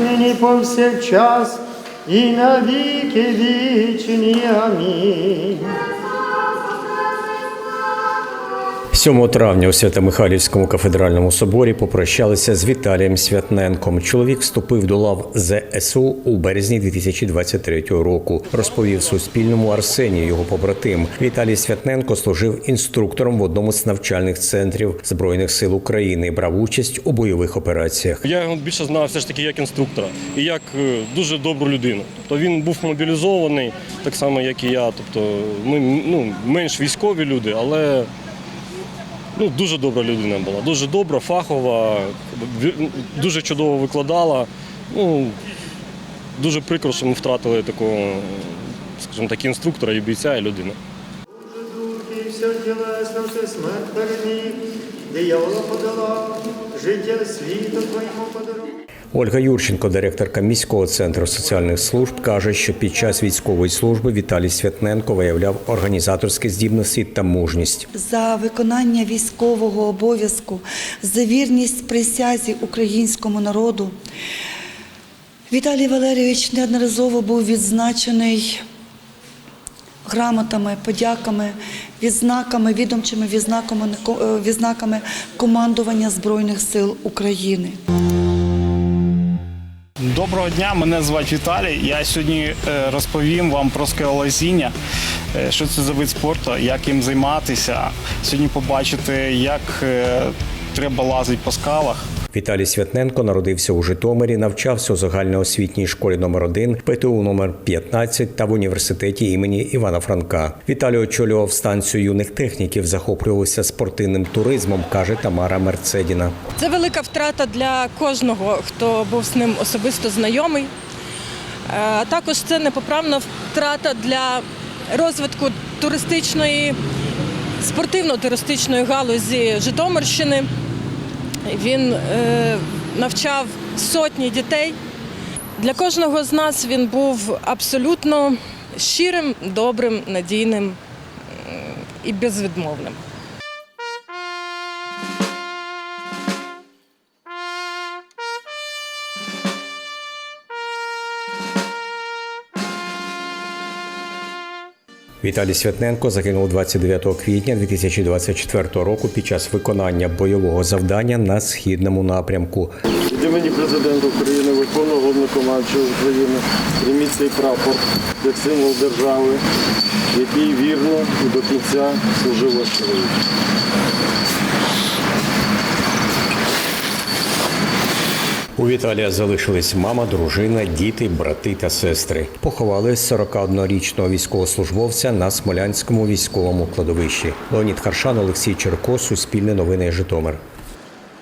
нині повсякчас, і на віки вічні. Амінь. 7 травня у Свято-Михайлівському кафедральному соборі попрощалися з Віталієм Святненком. Чоловік вступив до лав ЗСУ у березні 2023 року. Розповів Суспільному Арсеній, його побратим. Віталій Святненко служив інструктором в одному з навчальних центрів збройних сил України. Брав участь у бойових операціях. Я його більше знав все ж таки як інструктора і як е, дуже добру людину. Тобто він був мобілізований, так само, як і я. Тобто ми ну, менш військові люди, але ну, дуже добра людина була. Дуже добра, фахова, дуже чудово викладала. Ну, дуже прикро, що ми втратили такого, скажімо так, інструктора і бійця, і людину. Диявола подала, життя світу твоєму подарував. Ольга Юрченко, директорка міського центру соціальних служб, каже, що під час військової служби Віталій Святненко виявляв організаторські здібності та мужність. за виконання військового обов'язку, за вірність присязі українському народу. Віталій Валерійович неодноразово був відзначений грамотами, подяками, відзнаками, відомчими відзнаками, відзнаками командування Збройних сил України. Доброго дня, мене звати Віталій. Я сьогодні е, розповім вам про скелолазіння, е, що це за вид спорту, як їм займатися. Сьогодні побачите, як е, треба лазити по скалах. Віталій Святненко народився у Житомирі, навчався у загальноосвітній школі номер 1 ПТУ номер 15 та в університеті імені Івана Франка. Віталій очолював станцію юних техніків, захоплювався спортивним туризмом, каже Тамара Мерцедіна. Це велика втрата для кожного, хто був з ним особисто знайомий. Е, А також це непоправна втрата для розвитку туристичної, спортивно-туристичної галузі Житомирщини. Він е, навчав сотні дітей. Для кожного з нас він був абсолютно щирим, добрим, надійним і безвідмовним. Віталій Святненко загинув 29 квітня 2024 року під час виконання бойового завдання на східному напрямку. Від імені президента України, виконував Головнокомандуючого України, прийміть цей прапор як символ держави, який вірно і до кінця служив ваш У Віталія залишились мама, дружина, діти, брати та сестри. Поховали 41-річного військовослужбовця на Смолянському військовому кладовищі. Леонід Харшан, Олексій Черко, Суспільне новини Житомир.